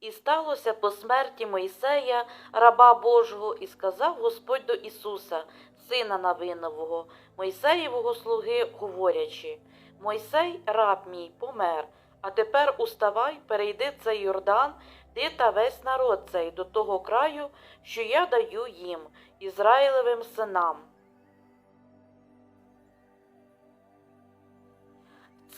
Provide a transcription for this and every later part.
І сталося по смерті Мойсея, раба Божого, і сказав Господь до Ісуса, сина Навинового, Мойсеєвого слуги, говорячи: Мойсей, раб мій, помер, а тепер уставай, перейди цей Йордан, ти та весь народ цей до того краю, що я даю їм, Ізраїлевим синам.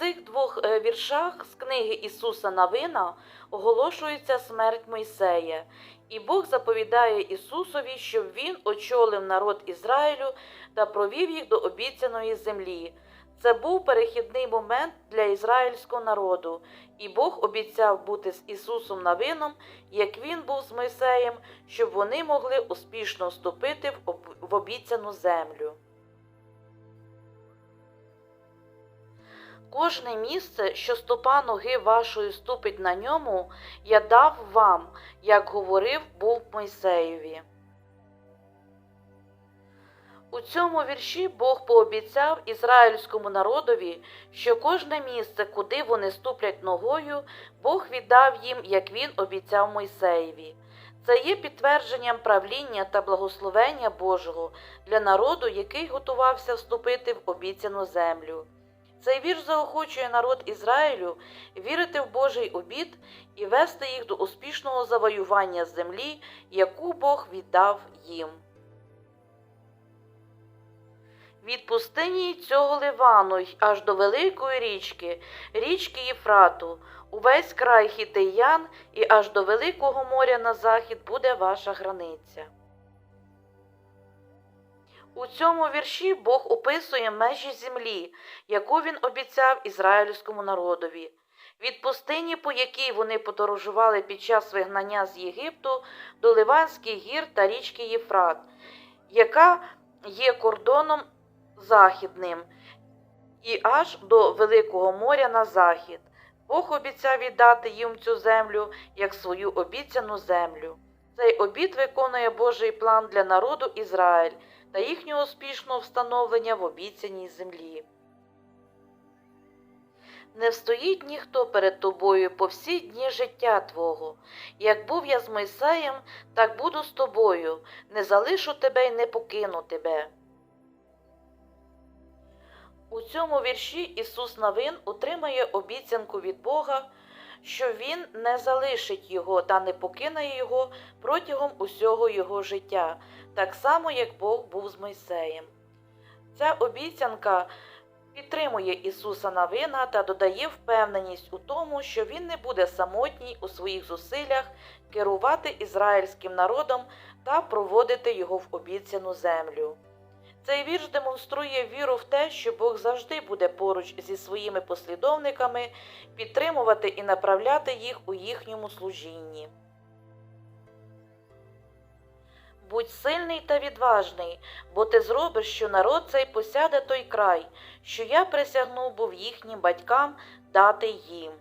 Цих двох е, віршах з книги Ісуса Навина оголошується смерть Мойсея, і Бог заповідає Ісусові, щоб він очолив народ Ізраїлю та провів їх до обіцяної землі. Це був перехідний момент для ізраїльського народу, і Бог обіцяв бути з Ісусом Навином, як він був з Мойсеєм, щоб вони могли успішно вступити в обіцяну землю. Кожне місце, що стопа ноги вашої ступить на ньому, я дав вам, як говорив був Мойсеєві. У цьому вірші Бог пообіцяв ізраїльському народові, що кожне місце, куди вони ступлять ногою, Бог віддав їм, як він обіцяв Мойсеєві. Це є підтвердженням правління та благословення Божого для народу, який готувався вступити в обіцяну землю. Цей вірш заохочує народ Ізраїлю вірити в Божий обід і вести їх до успішного завоювання землі, яку Бог віддав їм. Від пустині цього Ливану й аж до великої річки, річки Єфрату, увесь край хітеян і аж до Великого моря на захід буде ваша границя. У цьому вірші Бог описує межі землі, яку він обіцяв ізраїльському народові. Від пустині, по якій вони подорожували під час вигнання з Єгипту, до Ливанських гір та річки Єфрат, яка є кордоном західним, і аж до Великого моря на захід. Бог обіцяв віддати їм цю землю як свою обіцяну землю. Цей обід виконує Божий план для народу Ізраїль та їхнього успішного встановлення в обіцяній землі. Не встоїть ніхто перед тобою по всі дні життя твого. Як був я з Мойсеєм, так буду з тобою, не залишу тебе й не покину тебе. У цьому вірші Ісус Навин отримає обіцянку від Бога, що Він не залишить його та не покине його протягом усього його життя, так само, як Бог був з Мойсеєм. Ця обіцянка підтримує Ісуса Навина та додає впевненість у тому, що Він не буде самотній у своїх зусиллях керувати ізраїльським народом та проводити його в обіцяну землю. Цей вірш демонструє віру в те, що Бог завжди буде поруч зі своїми послідовниками, підтримувати і направляти їх у їхньому служінні. Будь сильний та відважний, бо ти зробиш, що народ цей посяде той край, що я присягнув був їхнім батькам дати їм.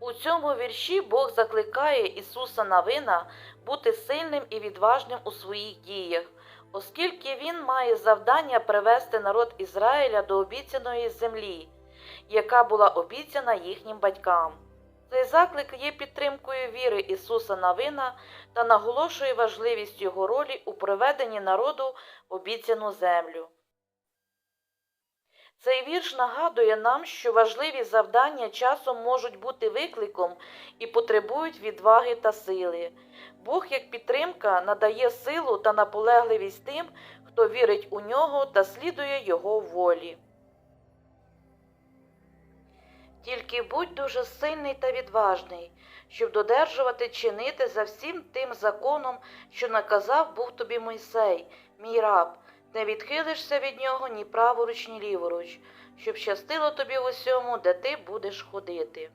У цьому вірші Бог закликає Ісуса Навина бути сильним і відважним у своїх діях, оскільки Він має завдання привести народ Ізраїля до обіцяної землі, яка була обіцяна їхнім батькам. Цей заклик є підтримкою віри Ісуса Навина та наголошує важливість його ролі у приведенні народу в обіцяну землю. Цей вірш нагадує нам, що важливі завдання часом можуть бути викликом і потребують відваги та сили. Бог, як підтримка, надає силу та наполегливість тим, хто вірить у нього та слідує його волі. Тільки будь дуже сильний та відважний, щоб додержувати чинити за всім тим законом, що наказав був тобі Мойсей, мій раб, не відхилишся від нього ні праворуч, ні ліворуч, щоб щастило тобі в усьому, де ти будеш ходити.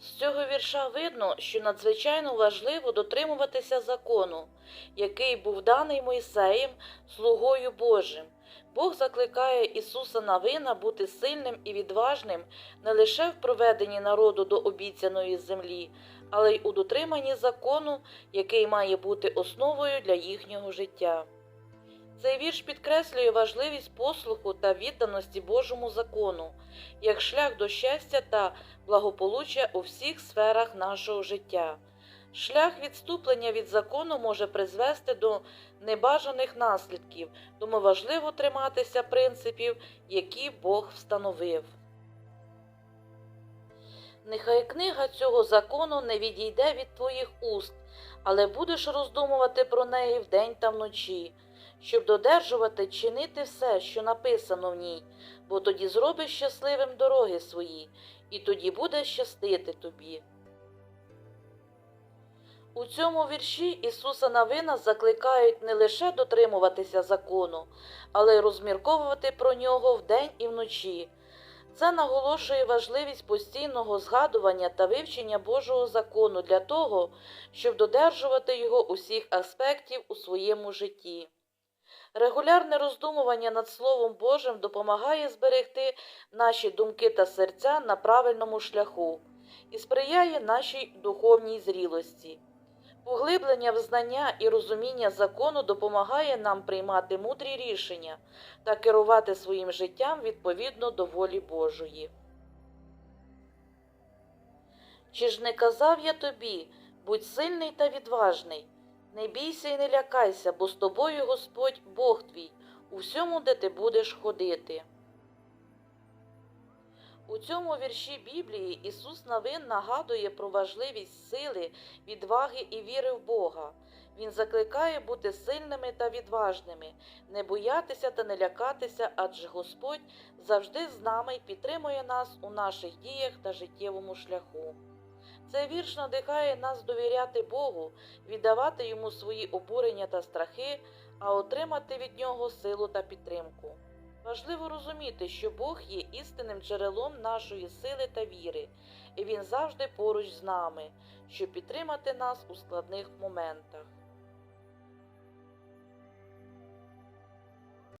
З цього вірша видно, що надзвичайно важливо дотримуватися закону, який був даний Мойсеєм, слугою Божим. Бог закликає Ісуса Навина бути сильним і відважним не лише в проведенні народу до обіцяної землі, але й у дотриманні закону, який має бути основою для їхнього життя. Цей вірш підкреслює важливість послуху та відданості Божому закону як шлях до щастя та благополуччя у всіх сферах нашого життя. Шлях відступлення від закону може призвести до небажаних наслідків, тому важливо триматися принципів, які Бог встановив. Нехай книга цього закону не відійде від твоїх уст, але будеш роздумувати про неї вдень та вночі, щоб додержувати чинити все, що написано в ній, бо тоді зробиш щасливим дороги свої, і тоді буде щастити тобі. У цьому вірші Ісуса Навина закликають не лише дотримуватися закону, але й розмірковувати про нього вдень і вночі. Це наголошує важливість постійного згадування та вивчення Божого закону для того, щоб додержувати його усіх аспектів у своєму житті. Регулярне роздумування над Словом Божим допомагає зберегти наші думки та серця на правильному шляху і сприяє нашій духовній зрілості. Поглиблення в знання і розуміння закону допомагає нам приймати мудрі рішення та керувати своїм життям відповідно до волі Божої. Чи ж не казав я тобі, будь сильний та відважний, не бійся і не лякайся, бо з тобою Господь Бог твій, у всьому, де ти будеш ходити. У цьому вірші Біблії Ісус Навин нагадує про важливість сили, відваги і віри в Бога. Він закликає бути сильними та відважними, не боятися та не лякатися, адже Господь завжди з нами і підтримує нас у наших діях та життєвому шляху. Цей вірш надихає нас довіряти Богу, віддавати йому свої обурення та страхи, а отримати від нього силу та підтримку. Важливо розуміти, що Бог є істинним джерелом нашої сили та віри, і Він завжди поруч з нами, щоб підтримати нас у складних моментах.